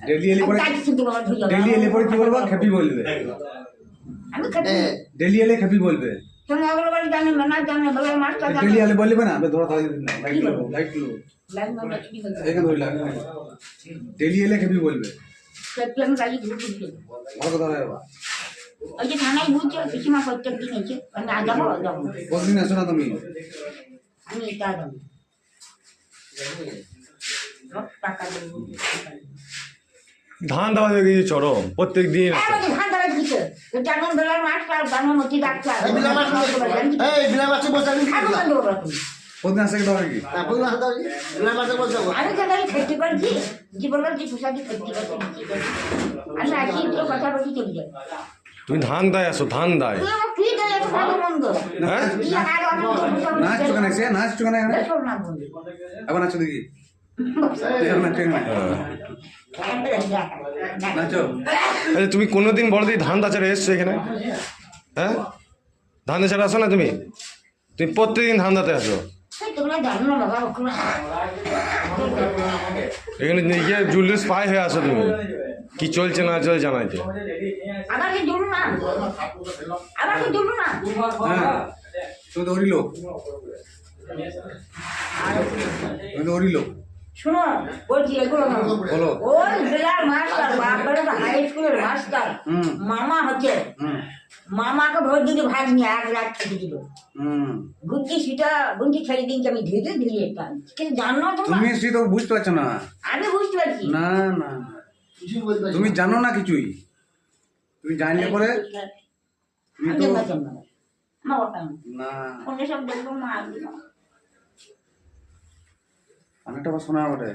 Daily এলে পরে daily এলে পরে কি বলব? খেপি বলবে। আমি খাচ্ছি হ্যাঁ। ডেলি এলে খেপি বলবে। তুমি আগলে বাড়ি জানি না জানি বলে জানি ডেলি এলে বলবে না আমি ধরো তাহলে লাইট লো লাইট লো এখানে ধরে লাগে ডেলি এলে খেপি বলবে। সত্যি আমি গাড়ি ঘুরে ঘুরে ভালো কথা হবে বাবা ওই যে থানায় বুঝছে পিসিমা প্রত্যেক দিন এসে আমি আজ যাব কতদিন আসো না তুমি? আমি এটা যাব। টাকা দেবো। ধান দেওয়া হয়ে গেছে চরম প্রত্যেক দিন তুমি হ্যাঁ তুমি ধান দেয় আসো ধান দেয়। হ্যাঁ? নাচ চোখানে নাচ চোখানে এখানে নাচো দেখি। আচ্ছা তুমি কোনোদিন বড় দিন ধান দাচারে এসছো এখানে? হ্যাঁ? ধান দাচারে আসো না তুমি? তুমি প্রত্যেকদিন ধান দাতে আসো। এখানে নিজে জুলুস পায়ে হয়ে আসো তুমি। কি চলছে না চলছে জানাইতে। আবার কি শোনো বলছি এগুলো না ওই জেলার মাস্টার বাপরে হাই স্কুলের মাস্টার। মামা হচ্ছে মামাকে ভোট দিতে ভাগ নিয়ে এক রাত থেকে দিল। গুঞ্জি সেটা গুঞ্জি ছেড়ে দিনকে আমি ধীরে ধীরে কিন্তু জানো তো তুমি সে তো বুঝতে পারছ না। আমি বুঝতে পারছি। না না। তুমি জানো না কিছুই? তুমি জানলে পরে? আমি তো না না। না। অন্য সব দেখব মা না। অনেকটা শোনা বটে